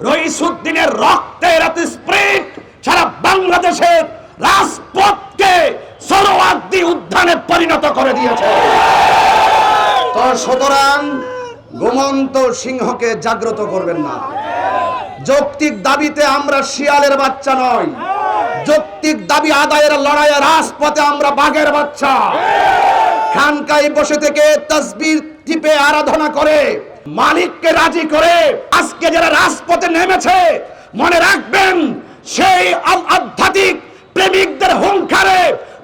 রইসুদ্দিনের রক্তের এত স্প্রিট সারা বাংলাদেশের রাজপথকে সরোয়ার্দী উদ্যানে পরিণত করে দিয়েছে। তো সুতরাং ঘুমন্ত সিংহকে জাগ্রত করবেন না। যৌক্তিক দাবিতে আমরা শিয়ালের বাচ্চা নয় যৌক্তিক দাবি আদায়ের লড়াইয়ে রাজপথে আমরা বাঘের বাচ্চা। খানকায় বসে থেকে তসবির টিপে আরাধনা করে মালিককে রাজি করে আজকে যারা রাজপথে নেমেছে, মনে রাখবেন সেই আধ্যাত্মিক প্রেমিকদের হুঙ্কারে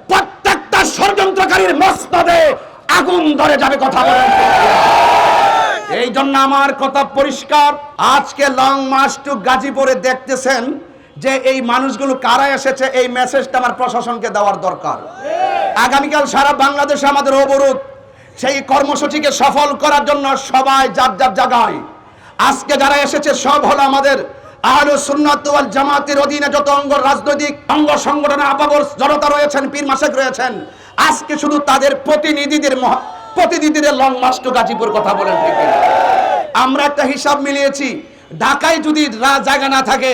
প্রত্যেকটা ষড়যন্ত্রকারীর মস্তদে আগুন ধরে যাবে কথা বলেন। এই জন্য আমার কথা পরিষ্কার। আজকে লং মার্চ টু গাজীপুরে দেখতেছেন যে এই মানুষগুলো কারা এসেছে, এই মেসেজটা আমার প্রশাসনকে দেওয়ার দরকার। আগামীকাল সারা বাংলাদেশে আমাদের অবরোধ। সেই কর্মসূচিকে সফল করার জন্য সবাই যার যার জায়গায়। আজকে যারা এসেছে, সব হলো আমাদের আহলে সুন্নাত ওয়াল জামাতের অধীনে যত অঙ্গ রাজনৈতিক অঙ্গ সংগঠনের আপাবর জনতা রয়েছেন, পীর মাসেক রয়েছেন, আজকে শুধু তাদের প্রতিনিধিদের প্রতিনিধিদের লং মার্চ গাজীপুর কথা বলেন ঠিক আমরা একটা হিসাব মিলিয়েছি, ঢাকায় যদি জায়গা না থাকে,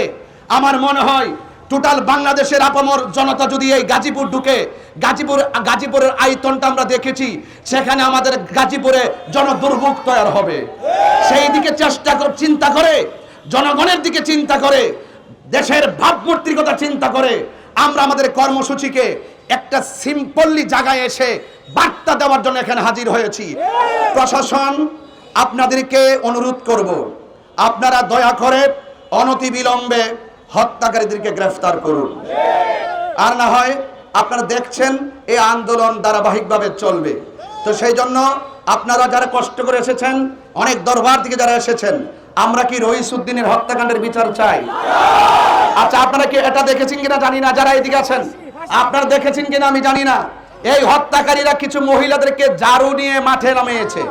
আমার মনে হয় টোটাল বাংলাদেশের আপামর জনতা যদি এই গাজীপুর ঢুকে, গাজীপুর, গাজীপুরের আয়তনটা আমরা দেখেছি, সেখানে আমাদের গাজীপুরে জনদুর্ভোগ তৈরি হবে। সেই দিকে চেষ্টা করে চিন্তা করে, জনগণের দিকে চিন্তা করে, দেশের ভাবমূর্তির কথা চিন্তা করে, আমরা আমাদের কর্মসূচিকে একটা সিম্পললি জায়গায় এসে বার্তা দেওয়ার জন্য এখানে হাজির হয়েছি। প্রশাসন, আপনাদেরকে অনুরোধ করব, আপনারা দয়া করে অনতিবিলম্বে হত্যাকারীদেরকে গ্রেফতার করুন। আর না হয় আপনারা দেখছেন এই আন্দোলন ধারাবাহিকভাবে চলবে। তো সেই জন্য আপনারা যারা কষ্ট করে এসেছেন, অনেক দরবার থেকে যারা এসেছেন, আমরা কি রহিসুদ্দিনের হত্যাকাণ্ডের বিচার চাই? আচ্ছা আপনারা কি এটা দেখেছেন কিনা জানি না, যারা এদিকে আছেন, আপনারা দেখেছেন কিনা আমি জানি না। এই হত্যাকারীরা কিছু মহিলাদেরকে জারু নিয়ে মাঠে নামিয়েছে।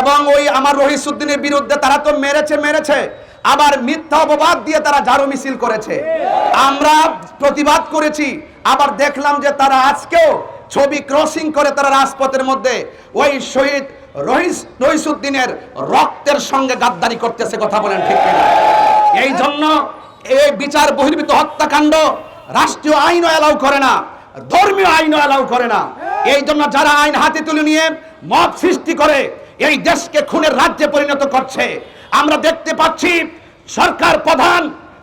এবং ওই আমার রহিসুদ্দিনের বিরুদ্ধে তারা তো মেরেছে মেরেছে। আবার মিথ্যা অপবাদ দিয়ে তারা ঝাড়ু মিছিল করেছে। আমরা প্রতিবাদ করেছি, আবার দেখলাম যে তারা আজকেও ছবি ক্রসিং করে তারা রাজপথের মধ্যে। ওই শহীদ রহিস রহিসুদ্দিনের রক্তের সঙ্গে গাদ্দারি করতেছে কথা বলেন ঠিক এই জন্য এই বিচার বহির্ভূত হত্যাকাণ্ড রাষ্ট্রীয় আইনও অ্যালাউ করে না, ধর্মীয় আইনও অ্যালাউ করে না। এই জন্য যারা আইন হাতে তুলে নিয়ে মত সৃষ্টি করে, এই দেশকে খুনের রাজ্যে পরিণত করছে। আমরা দেখতে পাচ্ছি সরকার প্রধান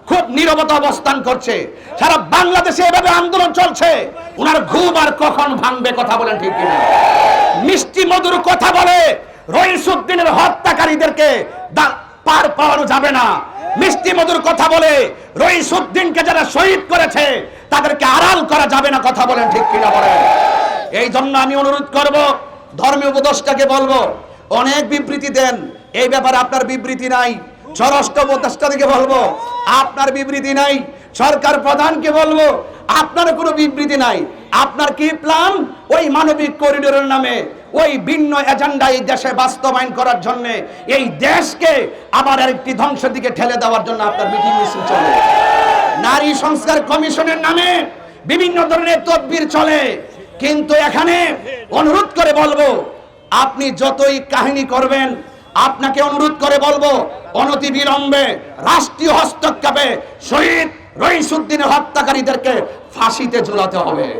খুব নীরবতা অবস্থান করছে। সারা বাংলাদেশে এভাবে আন্দোলন চলছে। ওনার ঘুম আর কখন ভাঙবে কথা বলেন ঠিক কিনা? মিষ্টি মধুর কথা বলে রইসুদ্দিনের হত্যাকারীদেরকে পার পাওয়ানো যাবে না। মিষ্টি মধুর কথা বলে রইসুদ্দিনকে যারা শহীদ করেছে, তাদেরকে আড়াল করা যাবে না কথা বলেন ঠিক কিনা বলেন? এই জন্য আমি অনুরোধ করব, ধর্মীয় উপদেষ্টাকে বলব, অনেক বিবৃতি দেন। এই ব্যাপারে আপনার বিবৃতি নাই। স্বরাষ্ট্র উপদেষ্টাকে বলব, আপনার বিবৃতি নাই, সরকার প্রধানকে বলব, আপনার কোনো বিবৃতি নাই। আপনার কি প্ল্যান ওই মানবিক করিডোরের নামে, ওই ভিন্ন এজেন্ডা এই দেশে বাস্তবায়ন করার জন্য এই দেশকে আবার একটি ধ্বংসের দিকে ঠেলে দেওয়ার জন্য আপনার মিটিং মিছিল চলে। নারী সংস্কার কমিশনের নামে বিভিন্ন ধরনের তদবির চলে। কিন্তু এখানে অনুরোধ করে বলব, আপনি যতই কাহিনী করবেন আপনাকে অনুরোধ করে বলব অনতি বিলম্বে রাষ্ট্রীয় হস্তক্ষেপে শহীদ রইসুদ্দিনের হত্যাকারীদেরকে ফাঁসিতে ঝুলাতে হবে।